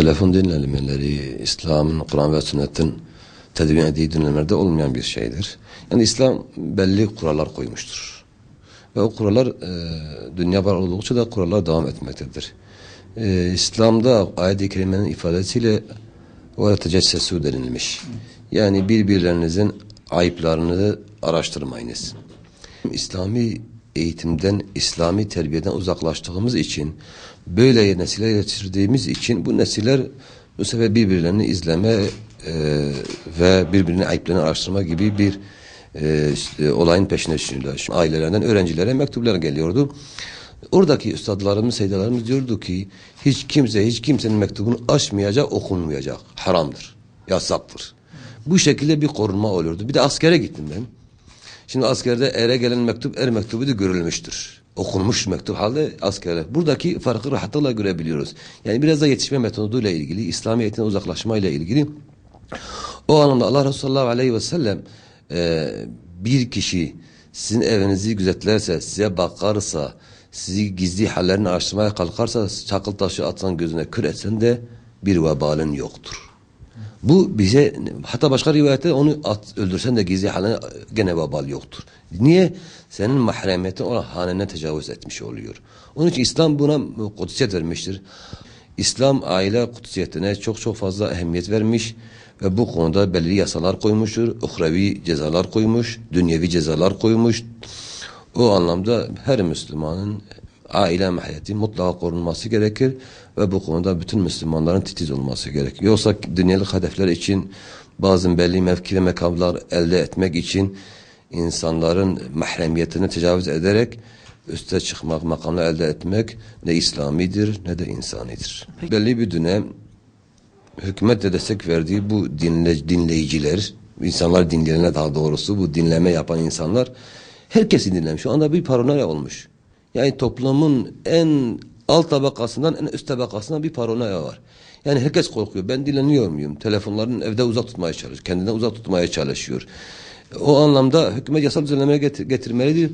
telefon dinlemeleri İslam'ın, Kur'an ve sünnetin tedvin ettiği dönemlerde olmayan bir şeydir. Yani İslam belli kurallar koymuştur. Ve o kurallar e, dünya var oldukça da kurallar devam etmektedir. E, İslam'da ayet-i kerimenin ifadesiyle ve tecessesu denilmiş. Yani birbirlerinizin ayıplarını araştırmayınız. İslami eğitimden, İslami terbiyeden uzaklaştığımız için, böyle nesiller yetiştirdiğimiz için bu nesiller bu sefer birbirlerini izleme e, ve birbirinin ayıplarını araştırma gibi bir e, işte, olayın peşine düşüyorlar. Şimdi Ailelerden öğrencilere mektuplar geliyordu. Oradaki üstadlarımız, seydalarımız diyordu ki hiç kimse hiç kimsenin mektubunu açmayacak, okunmayacak. Haramdır, yasaktır. Bu şekilde bir korunma oluyordu. Bir de askere gittim ben. Şimdi askerde ere gelen mektup er mektubu da görülmüştür. Okunmuş mektup halde askere. Buradaki farkı rahatlıkla görebiliyoruz. Yani biraz da yetişme metoduyla ilgili, İslamiyet'in uzaklaşma ile ilgili. O anlamda Allah Resulü sallallahu aleyhi ve sellem e, bir kişi sizin evinizi gözetlerse, size bakarsa, sizi gizli hallerini araştırmaya kalkarsa, çakıl taşı atsan gözüne kür etsen de bir vebalin yoktur. Bu bize hatta başka rivayette onu at, öldürsen de gizli haline gene vebal yoktur. Niye? Senin mahremiyetin olan hanene tecavüz etmiş oluyor. Onun için İslam buna kutsiyet vermiştir. İslam aile kutsiyetine çok çok fazla ehemmiyet vermiş ve bu konuda belirli yasalar koymuştur. Uhrevi cezalar koymuş, dünyevi cezalar koymuş. O anlamda her Müslümanın aile mahremiyeti mutlaka korunması gerekir ve bu konuda bütün Müslümanların titiz olması gerekir. Yoksa dünyelik hedefler için bazı belli mevki ve mekamlar elde etmek için insanların mahremiyetini tecavüz ederek üste çıkmak, makamlar elde etmek ne İslamidir ne de insanidir. Peki. Belli bir dönem hükümet de destek verdiği bu dinle, dinleyiciler, insanlar dinleyene daha doğrusu bu dinleme yapan insanlar herkesi dinlemiş. Şu anda bir paranoya olmuş. Yani toplumun en alt tabakasından en üst tabakasına bir paranoya var. Yani herkes korkuyor. Ben dinleniyor muyum? Telefonların evde uzak tutmaya çalışıyor. Kendinden uzak tutmaya çalışıyor. O anlamda hükümet yasal düzenlemeye getir getirmelidir.